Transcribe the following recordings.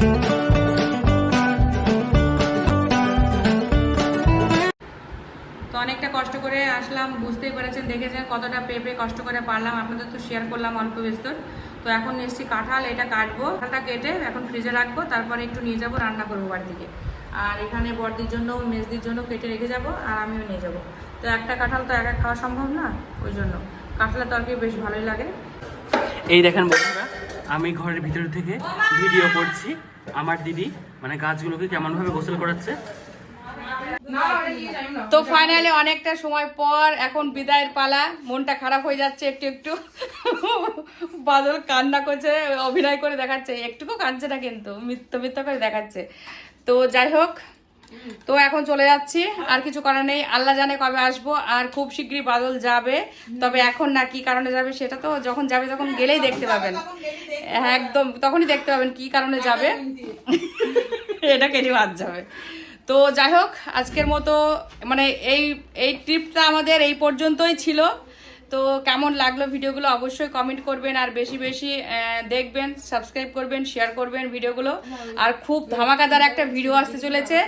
তো অনেকটা কষ্ট করে আসলাম, বুঝতেই পেরেছেন, দেখেছেন কতটা পেঁপে কষ্ট করে পারলাম, আপনাদের তো শেয়ার করলাম অল্প বিস্তর। তো এখন এসছি কাঁঠাল, এটা কাটবো। কাঁঠালটা কেটে এখন ফ্রিজে রাখব, তারপরে একটু নিয়ে যাব রান্না করব বাড়ি থেকে আর এখানে বড়দির জন্য, মেজদির জন্য কেটে রেখে যাব, আর আমিও নিয়ে যাব। তো একটা কাঁঠাল তো একা খাওয়া সম্ভব না, ওই জন্য। কাঁঠালের তরকারি বেশ ভালোই লাগে। এই দেখেন বন্ধুরা আমি ঘরের ভিতর থেকে ভিডিও করছি আমার দিদি মানে গাছগুলোকে কেমন ভাবে গোসল করাচ্ছে। তো ফাইনালি অনেকটা সময় পর এখন বিদায়ের পালা, মনটা খারাপ হয়ে যাচ্ছে একটু একটু। বাদল কান্না করছে, অভিনয় করে দেখাচ্ছে, একটুকু কাঁদছে না কিন্তু, মিথ্য মিথ্য করে দেখাচ্ছে। তো যাই হোক তো এখন চলে যাচ্ছি। আর কিছু করার নেই। আল্লাহ জানে কবে আসব আর খুব শীঘ্রই বাদল যাবে। তবে এখন না কি কারণে যাবে সেটা তো যখন যাবে তখন গেলেই দেখতে পাবেন। একদম, তখনই দেখতে পাবেন কি কারণে যাবে। এটা কেটে বাদ যাবে। তো যাই হোক, আজকের মতো মানে এই এই ট্রিপটা আমাদের এই পর্যন্তই ছিল। তো কেমন লাগল ভিডিওগুলো অবশ্যই কমেন্ট করবেন আর বেশি বেশি দেখবেন সাবস্ক্রাইব করবেন শেয়ার করবেন ভিডিওগুলো। আর খুব ধামাকাদার একটা ভিডিও আসতে চলেছে।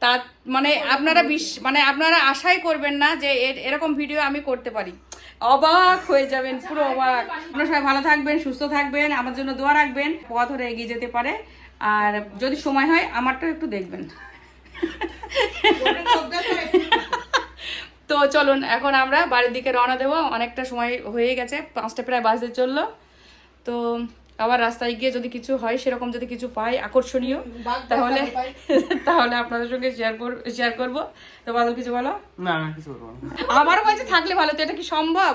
তা মানে আপনারা বিশ মানে আপনারা আশাই করবেন না যে এর- এরকম ভিডিও আমি করতে পারি। অবাক হয়ে যাবেন, পুরো অবাক। আপনারা সবাই ভালো থাকবেন, সুস্থ থাকবেন, আমার জন্য দোয়া রাখবেন, পথ ধরে এগিয়ে যেতে পারে। আর যদি সময় হয়, আমারটাও একটু দেখবেন। তো চলুন এখন আমরা বাড়ির দিকে রওনা দেবো। অনেকটা সময় হয়ে গেছে পাঁচটা প্রায় বাজতে চলল। তো আবার রাস্তায় গিয়ে যদি কিছু হয় সেরকম যদি কিছু পাই আকর্ষণীয় তাহলে তাহলে আপনাদের সঙ্গে শেয়ার কর শেয়ার করব। তো বাদল কিছু বলো? না কিছু বলব আমারও কাছে থাকলে ভালো তো এটা কি সম্ভব?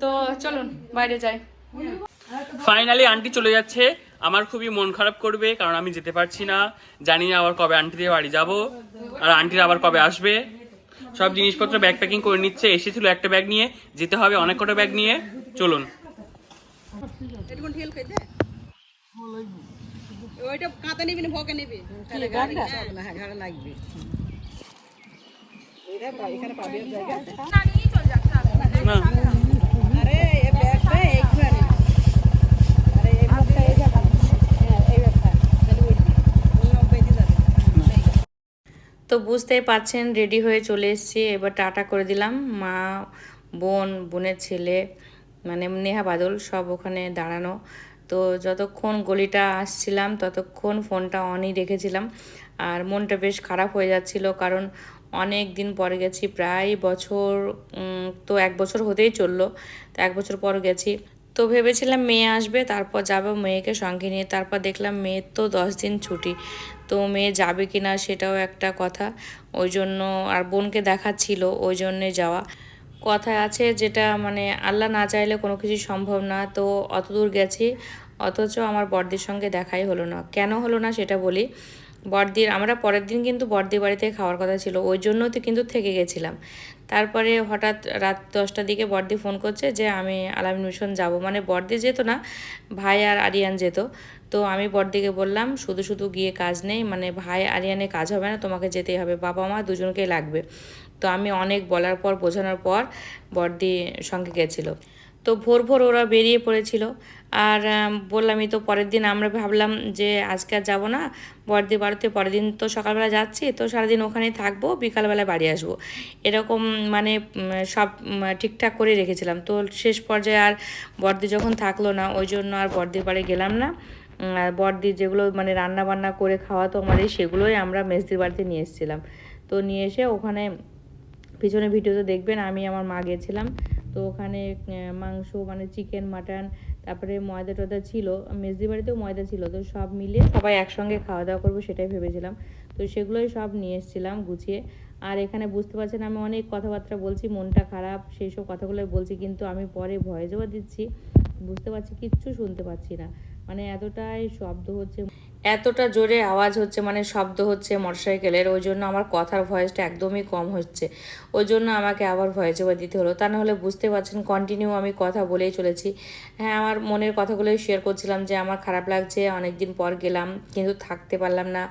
তো চলুন বাইরে যাই। ফাইনালি আন্টি চলে যাচ্ছে। আমার খুবই মন খারাপ করবে কারণ আমি যেতে পারছি না। জানি না আবার কবে আন্টি দিয়ে বাড়ি যাব আর আন্টির আবার কবে আসবে। সব জিনিসপত্র ব্যাগ প্যাকিং করে নিচ্ছে। এসেছিল একটা ব্যাগ নিয়ে। যেতে হবে অনেক কটা ব্যাগ নিয়ে। চলুন। ওইটা কাঁথা নিবি না ভকে নিবি? বুঝতেই পাচ্ছেন রেডি হয়ে চলে এসেছি। এবার টাটা করে দিলাম। মা, বোন, বোনের ছেলে মানে নেহা বাদল সব ওখানে দাঁড়ানো। তো যতক্ষণ গলিটা আসছিলাম, ততক্ষণ ফোনটা অনই রেখেছিলাম। আর মনটা বেশ খারাপ হয়ে যাচ্ছিল, কারণ অনেক দিন পরে গেছি। প্রায় বছর তো এক বছর হতেই চলল। তো এক বছর পর গেছি। তো ভেবেছিলাম মেয়ে আসবে, তারপর যাব মেয়েকে সঙ্গে নিয়ে। তারপর দেখলাম মেয়ের তো দশ দিন ছুটি। তো মেয়ে যাবে কি না সেটাও একটা কথা। ওই জন্য আর বোনকে দেখাচ্ছিল ওই জন্যে যাওয়া। কথা আছে যেটা মানে আল্লাহ না চাইলে কোনো কিছু সম্ভব না। তো অত দূর গেছি, অথচ আমার বড়দির সঙ্গে দেখাই হলো না। কেন হলো না সেটা বলি। বড়দির, আমরা পরের দিন কিন্তু বড়দি বাড়িতে খাওয়ার কথা ছিল। ওই জন্য তো কিন্তু থেকে গেছিলাম। তারপরে হঠাৎ রাত দশটার দিকে বর্দি ফোন করছে যে আমি আলামিন মিশন যাব। মানে বর্দি যেত না, ভাই আর আরিয়ান যেত। তো আমি বড়দিকে বললাম, শুধু শুধু গিয়ে কাজ নেই মানে ভাই আরিয়ানে কাজ হবে না, তোমাকে যেতেই হবে, বাবা মা দুজনকেই লাগবে। তো আমি অনেক বলার পর, বোঝানোর পর বড়দি সঙ্গে গেছিল। তো ভোর ভোর ওরা বেরিয়ে পড়েছিল। আর বললামই তো পরের দিন আমরা ভাবলাম যে আজকে আর যাব না বড়দি বাড়িতে পরের দিন তো সকালবেলা যাচ্ছি, তো সারাদিন ওখানেই থাকব বিকালবেলা বাড়ি আসব। এরকম মানে সব ঠিকঠাক করে রেখেছিলাম। তো শেষ পর্যায়ে আর বড়দি যখন থাকল না, ওই জন্য আর বড়দির বাড়ি গেলাম না। বড়দি যেগুলো মানে রান্না বান্না করে খাওয়াতো আমাদের, সেগুলোই আমরা মেজদির বাড়িতে নিয়ে এসেছিলাম। তো নিয়ে এসে ওখানে, পিছনে ভিডিওতে দেখবেন আমি আমার মা গেছিলাম। তো ওখানে মাংস মানে চিকেন মাটন তারপরে ময়দা টয়দা ছিল। মেজদি বাড়িতেও ময়দা ছিল, তো সব মিলে সবাই একসঙ্গে খাওয়া দাওয়া করব সেটাই ভেবেছিলাম। তো সেগুলোই সব নিয়ে এসেছিলাম গুছিয়ে। আর এখানে বুঝতে পারছেন আমি অনেক কথাবার্তা বলছি, মনটা খারাপ, সেই সব কথাগুলোই বলছি, কিন্তু আমি পরে ভয় জবা দিচ্ছি, বুঝতে পারছি, কিচ্ছু শুনতে পাচ্ছি না। মানে এতটাই শব্দ হচ্ছে। এতটা জোরে আওয়াজ হচ্ছে মানে শব্দ হচ্ছে মোটরসাইকেলের। ওই জন্য আমার কথার ভয়েসটা একদমই কম হচ্ছে। ওই জন্য আমাকে আবার ভয়েস ওভার দিতে হলো। তা নাহলে বুঝতে পারছেন কন্টিনিউ আমি কথা বলেই চলেছি। হ্যাঁ আমার মনের কথাগুলোই শেয়ার করছিলাম যে আমার খারাপ লাগছে অনেক দিন পর গেলাম, কিন্তু থাকতে পারলাম না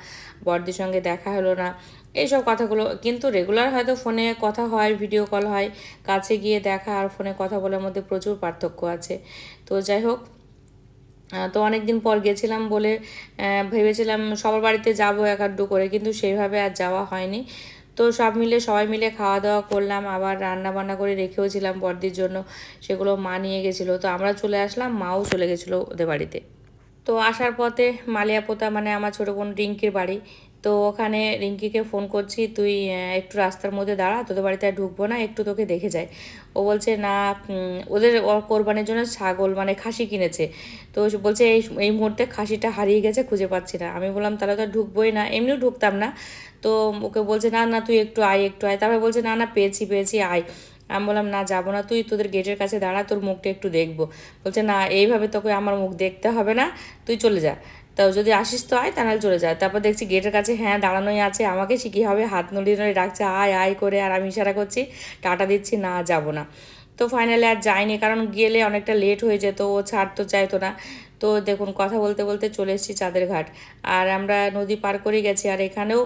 বড়দির সঙ্গে দেখা হলো না, এইসব কথাগুলো। কিন্তু রেগুলার হয়তো ফোনে কথা হয় ভিডিও কল হয়, কাছে গিয়ে দেখা আর ফোনে কথা বলার মধ্যে প্রচুর পার্থক্য আছে। তো যাই হোক তো অনেক দিন পর গেছিলাম বলে ভেবেছিলাম সবার বাড়িতে যাব এক আড্ডু করে, কিন্তু সেইভাবে আর যাওয়া হয়নি। তো সব মিলে, সবাই মিলে খাওয়া দাওয়া করলাম, আবার রান্না বান্না করে রেখেওছিলাম বর্দির জন্য, সেগুলো মা নিয়ে গেছিল। তো আমরা চলে আসলাম, মাও চলে গেছিল ওদের বাড়িতে। তো আসার পথে মালিয়াপোতা মানে আমার ছোটো বোন রিঙ্কির বাড়ি তো ওখানে রিঙ্কিকে ফোন করছি, তুই একটু রাস্তার মধ্যে দাঁড়া, তোদের বাড়িতে আর ঢুকবো না, একটু তোকে দেখে যায় ও বলছে, না ওদের কোরবানির জন্য ছাগল মানে খাসি কিনেছে। তো বলছে, এই এই মুহূর্তে খাসিটা হারিয়ে গেছে, খুঁজে পাচ্ছি না। আমি বললাম, তাহলে তো ঢুকবোই না। এমনিও ঢুকতাম না। তো ওকে বলছে, না না, তুই একটু আয় একটু আয়। তারপরে বলছে, না না, পেয়েছি পেয়েছি, আয়। আমি বললাম, না, যাব না তুই, তোদের গেটের কাছে দাঁড়া, তোর মুখটা একটু দেখব। বলছে, না, এইভাবে তোকে আমার মুখ দেখতে হবে না, তুই চলে যা। তাও যদি আসিস তো আয়, তাহলে চলে যায় তারপর দেখছি গেটের কাছে হ্যাঁ দাঁড়ানোই আছে, আমাকে শিখি হবে? হাত নড়িয়ে নড়িয়ে ডাকছে, আয় আয় করে, আর আমি ইশারা করছি, টাটা দিচ্ছি, না, যাব না। তো ফাইনালি আর যাইনি, কারণ গেলে অনেকটা লেট হয়ে যেত, ও ছাড়তো, চাইতো না। তো দেখুন, কথা বলতে বলতে চলে এসেছি চাঁদের ঘাট। আর আমরা নদী পার করে গেছি, আর এখানেও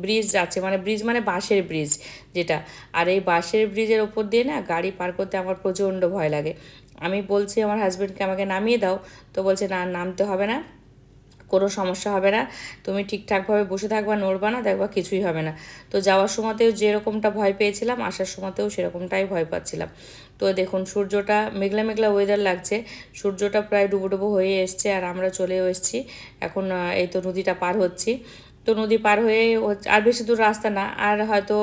ব্রিজ আছে। মানে ব্রিজ মানে বাঁশের ব্রিজ যেটা। আর এই বাঁশের ব্রিজের ওপর দিয়ে না গাড়ি পার করতে আমার প্রচণ্ড ভয় লাগে। আমি বলছি, আমার হাজব্যান্ডকে আমাকে নামিয়ে দাও। তো বলছে, না, নামতে হবে না। কোনো সমস্যা হবে না। তুমি ঠিকঠাকভাবে বসে থাকবা, নড়বা না, দেখবা কিছুই হবে না। তো যাওয়ার সময়তেও যেরকমটা ভয় পেয়েছিলাম, আসার সময়তেও সেরকমটাই ভয় পাচ্ছিলাম। তো দেখুন, সূর্যটা মেঘলা মেঘলা ওয়েদার লাগছে। সূর্যটা প্রায় ডুবো ডুবো হয়ে এসছে আর আমরা চলেও এসছি। এখন এই তো নদীটা পার হচ্ছি। তো নদী পার হয়ে আর বেশি দূর রাস্তা না, আর হয়তো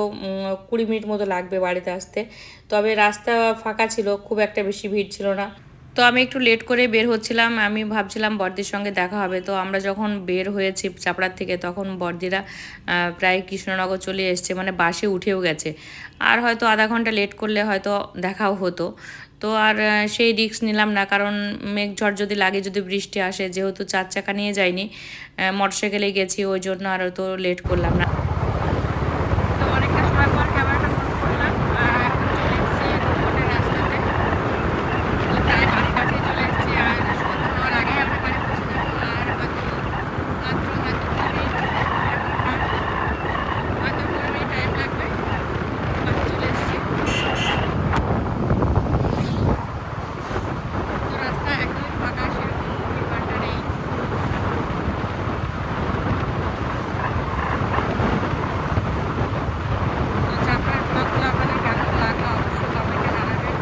কুড়ি মিনিট মতো লাগবে বাড়িতে আসতে। তবে রাস্তা ফাঁকা ছিল, খুব একটা বেশি ভিড় ছিল না। তো আমি একটু লেট করে বের হচ্ছিলাম, আমি ভাবছিলাম বর্দির সঙ্গে দেখা হবে। তো আমরা যখন বের হয়েছি চাপড়ার থেকে, তখন বর্দিরা প্রায় কৃষ্ণনগর চলে এসছে মানে বাসে উঠেও গেছে। আর হয়তো আধা ঘণ্টা লেট করলে হয়তো দেখাও হতো। তো আর সেই রিস্ক নিলাম না, কারণ মেঘ ঝড় যদি লাগে, যদি বৃষ্টি আসে, যেহেতু চার চাকা নিয়ে যাইনি মোটরসাইকেলে গেছি, ওই জন্য আর তো লেট করলাম না তো অনেকটা সময় পর ক্যামেরাটা বন্ধ করলাম আর এখন চলে এসেছি রোডের রাস্তাতে তো প্রায় বাড়ির কাছেই চলে এসেছি আর সন্ধ্যা হওয়ার আগে আমরা বাড়ি পৌঁছে যাব আর হয়তো মাত্র হয়তো কুড়ি মিনিট হয়তো কুড়ি মিনিট টাইম লাগবে বাড়ি চলে এসেছি তো রাস্তা একদমই ফাঁকা সেরকম ভিড়ভাড়টা নেই তো চাপড়ার ব্লগগুলো আপনাদের কেমন লাগল অবশ্যই কমেন্টে জানাবেন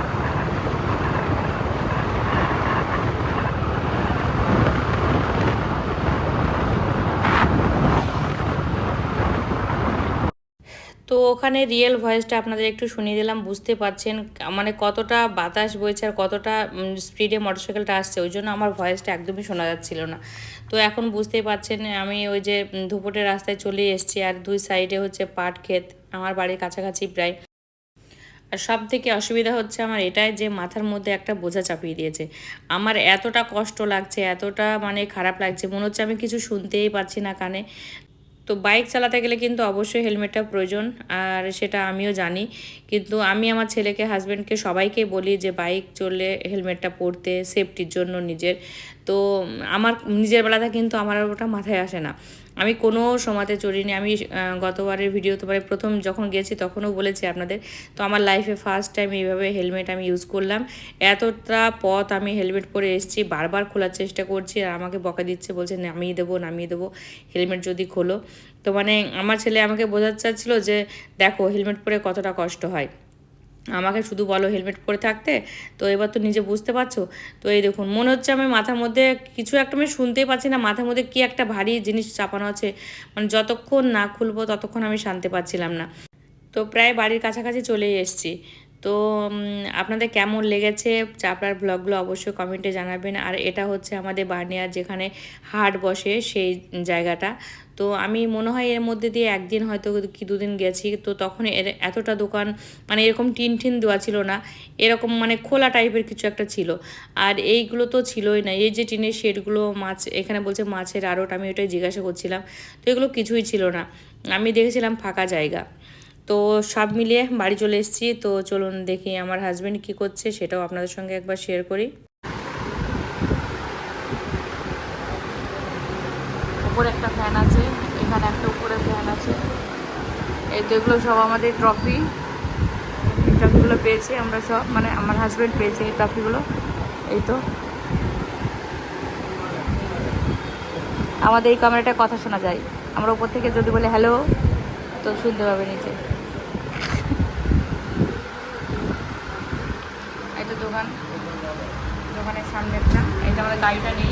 তো ওখানে রিয়েল ভয়েসটা আপনাদের একটু শুনিয়ে দিলাম, বুঝতে পারছেন মানে কতটা বাতাস বইছে আর কতটা স্পিডে মোটরসাইকেলটা আসছে, ওই জন্য আমার ভয়েসটা একদমই শোনা যাচ্ছিল না। তো এখন বুঝতেই পারছেন, আমি ওই যে ধুপটের রাস্তায় চলে এসেছি আর দুই সাইডে হচ্ছে পাট ক্ষেত, আমার বাড়ির কাছাকাছি প্রায়। আর সব থেকে অসুবিধা হচ্ছে আমার এটাই যে মাথার মধ্যে একটা বোঝা চাপিয়ে দিয়েছে। আমার এতটা কষ্ট লাগছে, এতটা মানে খারাপ লাগছে, মনে হচ্ছে আমি কিছু শুনতেই পাচ্ছি না কানে। তো বাইক চালাতে গেলে কিন্তু অবশ্যই হেলমেটটা প্রয়োজন, আর সেটা আমিও জানি। কিন্তু আমি আমার ছেলেকে হাজব্যান্ডকে সবাইকে বলি যে, বাইক চললে হেলমেটটা পরতে সেফটির জন্য নিজের। তো আমার নিজের বেলাটা কিন্তু আমার ওটা মাথায় আসে না। আমি কোনো সময়তে চড়িনি। আমি গতবারের ভিডিও তোমার প্রথম যখন গেছি তখনও বলেছি আপনাদের। তো আমার লাইফে ফার্স্ট টাইম এইভাবে হেলমেট আমি ইউজ করলাম। এতটা পথ আমি হেলমেট পরে এসেছি, বারবার খোলার চেষ্টা করছি আর আমাকে বকা দিচ্ছে, বলছে নামিয়ে দেবো নামিয়ে দেবো হেলমেট যদি খোলো। তো মানে আমার ছেলে আমাকে বোঝাতে চাচ্ছিল যে দেখো হেলমেট পরে কতটা কষ্ট হয়। আমাকে শুধু বলো হেলমেট পরে থাকতে? তো এবার তো নিজে বুঝতে পারছ? তো এই দেখুন, মনে হচ্ছে আমি মাথার মধ্যে কিছু একটা আমি শুনতেই পাচ্ছি না, মাথার মধ্যে কি একটা ভারী জিনিস চাপানো আছে। মানে যতক্ষণ না খুলবো ততক্ষণ আমি শান্তি পাচ্ছিলাম না। তো প্রায় বাড়ির কাছাকাছি চলেই এসেছি। তো আপনাদের কেমন লেগেছে চাপড়ার ব্লগগুলো অবশ্যই কমেন্টে জানাবেন। আর এটা হচ্ছে আমাদের বার্নিয়ার যেখানে হাট বসে সেই জায়গাটা। তো আমি মনে হয় এর মধ্যে দিয়ে একদিন হয়তো কি দুদিন গেছি, তো তখন এর এতটা দোকান মানে এরকম টিন টিন দেওয়া ছিল না। এরকম মানে খোলা টাইপের কিছু একটা ছিল। আর এইগুলো তো ছিলই না। এই যে টিনের শেডগুলো, মাছ, এখানে বলছে মাছের আড়ট, আমি ওটাই জিজ্ঞাসা করছিলাম। তো এগুলো কিছুই ছিল না। আমি দেখেছিলাম ফাঁকা জায়গা। তো সব মিলিয়ে বাড়ি চলে এসেছি। তো চলুন দেখি আমার হাজবেন্ড কি করছে, সেটাও আপনাদের সঙ্গে একবার শেয়ার করি। উপরে একটা ফ্যান আছে, এখানে একটা উপরে ফ্যান আছে। এই তো এগুলো সব আমাদের ট্রফি ট্রফিগুলো পেয়েছি আমরা সব মানে আমার হাজবেন্ড পেয়েছে এই ট্রফিগুলো এই তো। আমাদের এই ক্যামেরাটা কথা শোনা যায়। আমরা উপর থেকে যদি বলে হ্যালো তো শুনতে পাবে নিচে এই তো দোকান সামনে একটা এটা আমাদের গাড়িটা নেই।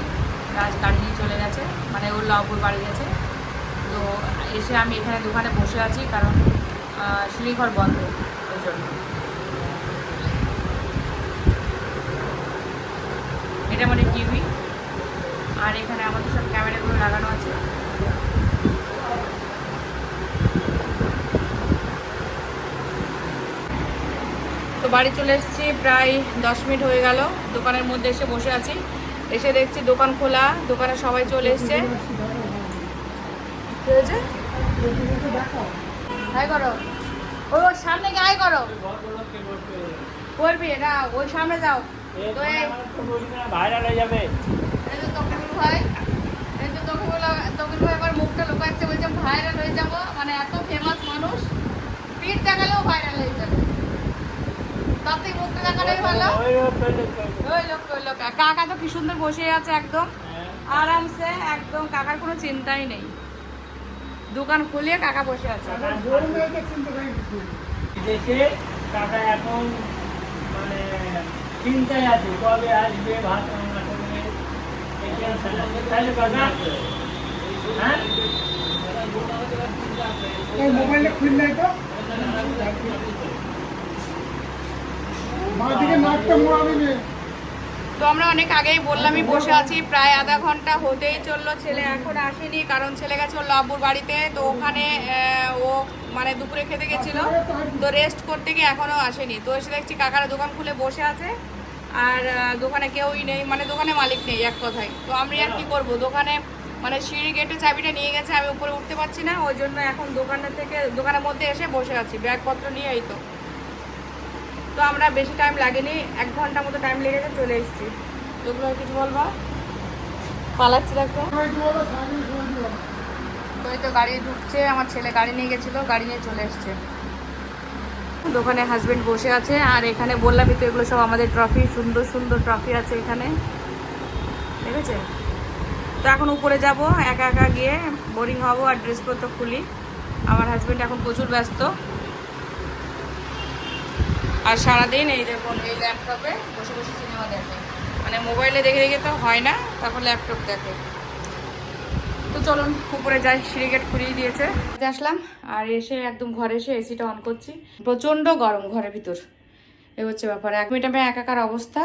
রাজ গাড়ি নিয়ে চলে গেছে। মানে ওর লাভপুর বাড়ি গেছে। তো এসে আমি এখানে দোকানে বসে আছি কারণ শিলিঘর বন্ধ। ওই জন্য। এটা আমাদের টিভি। আর এখানে আমাদের সব ক্যামেরাগুলো লাগানো আছে। তো বাড়ি চলে এসেছি প্রায় দশ মিনিট হয়ে গেল। দোকানের মধ্যে এসে বসে আছি। এসে দেখছি দোকান খোলা দোকানে সবাই চলে এসছে। হাই করো। ওই ওর সামনে গিয়ে করো। করবি না ওই সামনে যাও। ভাইরাল হয়ে যাবে। ভাই ভাই আবার মুখটা লুকাচ্ছে বলছে ভাইরাল হয়ে যাব মানে এত ফেমাস মানুষ পিঠ দেখালেও ভাইরাল হয়ে যাবে তার থেকে মুখটা ভালো? ওই লোক ওই লোক। কাকা তো কি সুন্দর বসে আছে একদম। আরামসে একদম কাকার কোনো চিন্তাই নেই। দোকান খুলে কাকা বসে আছে। দেশে এখন মানে চিন্তায় আছে কবে আসবে ভাত রান্না করবে এই টেনশন আছে তাহলে কাকা হ্যাঁ? মোবাইলটা খুল নাই তো মা দিকে নাকটা মোড়াবি নে তো আমরা অনেক আগেই বললামই, বসে আছি, প্রায় আধা ঘণ্টা হতেই চলল। ছেলে এখন আসেনি, কারণ ছেলে গেছে ওর লাভুর বাড়িতে। তো ওখানে ও মানে দুপুরে খেতে গেছিল। তো রেস্ট করতে গিয়ে এখনও আসেনি। তো এসে দেখছি কাকারা দোকান খুলে বসে আছে। আর দোকানে কেউই নেই মানে দোকানে মালিক নেই এক কথায়। তো আমি আর কি করব? দোকানে মানে সিঁড়ি গেটে চাবিটা নিয়ে গেছে, আমি উপরে উঠতে পারছি না। ওই জন্য এখন দোকানের থেকে, দোকানের মধ্যে এসে বসে আছি, ব্যাগপত্র নিয়ে তো। তো আমরা বেশি টাইম লাগেনি, এক ঘণ্টা মতো টাইম লেগেছে চলে এসেছি। তোগুলো কিছু বলব? পালাচ্ছি, দেখো। তো তো গাড়ি ঢুকছে, আমার ছেলে গাড়ি নিয়ে গেছিল, গাড়ি নিয়ে চলে এসছে। দোকানে হাজবেন্ড বসে আছে, আর এখানে বললামই তো এগুলো সব আমাদের ট্রফি সুন্দর সুন্দর ট্রফি আছে এখানে। ঠিক আছে তো এখন উপরে যাব, একা একা গিয়ে বোরিং হব আর ড্রেসপত্র খুলি। আমার হাজবেন্ড এখন প্রচুর ব্যস্ত। আর সারাদিন এই দেখুন এই ল্যাপটপে বসে বসে সিনেমা দেখে। মানে মোবাইলে দেখে দেখে তো হয় না তারপর ল্যাপটপ দেখে। তো চলুন উপরে যাই সিঁড়ি গেট খুলিয়ে দিয়েছে। আসলাম আর এসে একদম ঘরে এসে এসিটা অন করছি। প্রচণ্ড গরম ঘরের ভিতর। এ হচ্ছে ব্যাপার এক মিনিট আমি একাকার অবস্থা।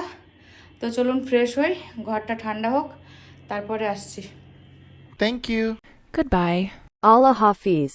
তো চলুন ফ্রেশ হই ঘরটা ঠান্ডা হোক তারপরে আসছি। Thank you. Goodbye. Allah Hafiz.